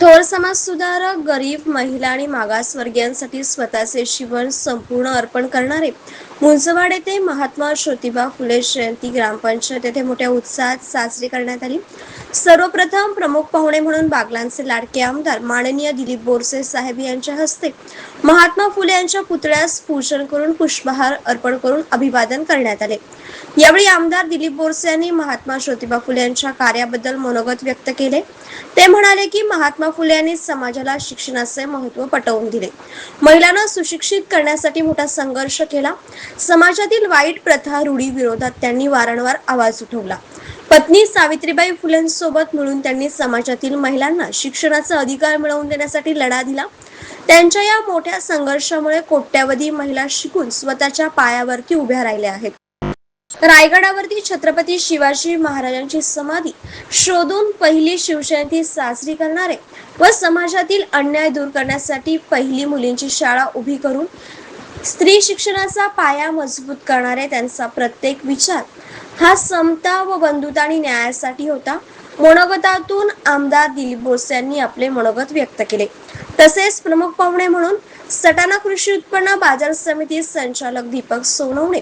थोर समाज सुधारक गरीब महिला आणि मागासवर्गीयांसाठी स्वतःचे जीवन संपूर्ण अर्पण करणारे मुंजवाड येथे महात्मा ज्योतिबा फुले जयंती ग्रामपंचायत येथे मोठ्या उत्साहात साजरी करण्यात आली. सर्वप्रथम प्रमुख पाहुणे म्हणून बागलांचे लाडके आमदार माननीय दिलीप बोरसे साहेब यांच्या हस्ते महात्मा फुले यांच्या पुतळ्यास पूजन करून पुष्पहार अर्पण करून अभिवादन करण्यात आले. यावेळी आमदार दिलीप बोरसे यांनी महात्मा ज्योतिबा फुले यांच्या कार्याबद्दल मनोगत व्यक्त केले. ते म्हणाले की महात्मा महात्मा फुले यांनी समाजाला शिक्षणाचे महत्त्व पटवून दिले. महिलांना सुशिक्षित करण्यासाठी मोठा संघर्ष केला. समाजातील वाईट प्रथा रूढी विरोधात त्यांनी वारंवार आवाज उठवला. पत्नी सावित्रीबाई फुलेंसोबत मिळून त्यांनी समाजातील महिलांना शिक्षणाचा अधिकार मिळवून देण्यासाठी लढा दिला. त्यांच्या या मोठ्या संघर्षामुळे कोट्यावधी महिला शिकून स्वतःच्या पायावरती उभ्या राहिल्या आहेत. रायगडावरती छत्रपती शिवाजी महाराजांची समाधी शोधून पहिली शिवजयंती साजरी करणारे व समाजातील अन्याय दूर करण्यासाठी पहिली मुलींची शाळा उभी करून स्त्री शिक्षणाचा पाया मजबूत करणारे त्यांचा प्रत्येक विचार हा समता व बंधुता आणि न्यायासाठी होता. मनोगतातून आमदार दिलीप बोस यांनी आपले मनोगत व्यक्त केले. तसेच प्रमुख पाहुणे म्हणून सटाणा कृषी उत्पन्न बाजार समिती संचालक दीपक सोनवणे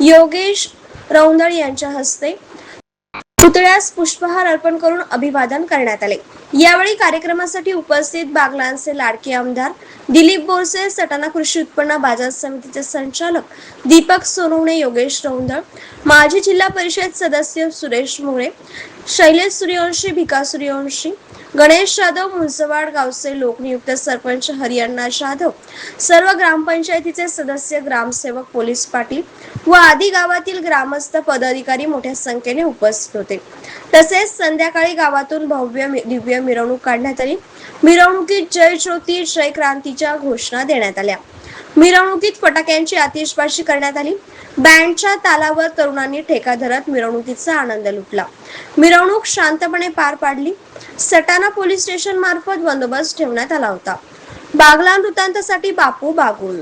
योगेश रौंदळ यांच्या हस्ते पुतळ्यास पुष्पहार अर्पण करून अभिवादन करण्यात आले. यावेळी कार्यक्रमासाठी उपस्थित बागलांचे लाडके आमदार दिलीप बोरसे सटाणा कृषी उत्पन्न बाजार समितीचे संचालक दीपक सोनवणे योगेश रौंदळ माजी जिल्हा परिषद सदस्य सुरेश मुळे शैलेश सूर्यवंशी भिका सूर्यवंशी गणेश जाधव मुंसवाड गावचे लोकनियुक्त सरपंच हरिअण्णा जाधव सर्व ग्रामपंचायतीचे सदस्य ग्रामसेवक पोलीस पाटील व आदी गावातील ग्रामस्थ पदाधिकारी मोठ्या संख्येने उपस्थित होते. तसेच संध्याकाळी गावातून भव्य दिव्य मिरवणूक काढण्यात आली. मिरवणुकीत जय ज्योती जय क्रांतीच्या घोषणा देण्यात आल्या. मिरवणुकीत फटाक्यांची आतिषबाजी करण्यात आली. बँडच्या तालावर तरुणांनी ठेका धरत मिरवणुकीचा आनंद लुटला. मिरवणूक शांतपणे पार पाडली. सटाणा पोलीस स्टेशन मार्फत बंदोबस्त ठेवण्यात आला होता. बागला वृत्तांतासाठी बापू बागुल.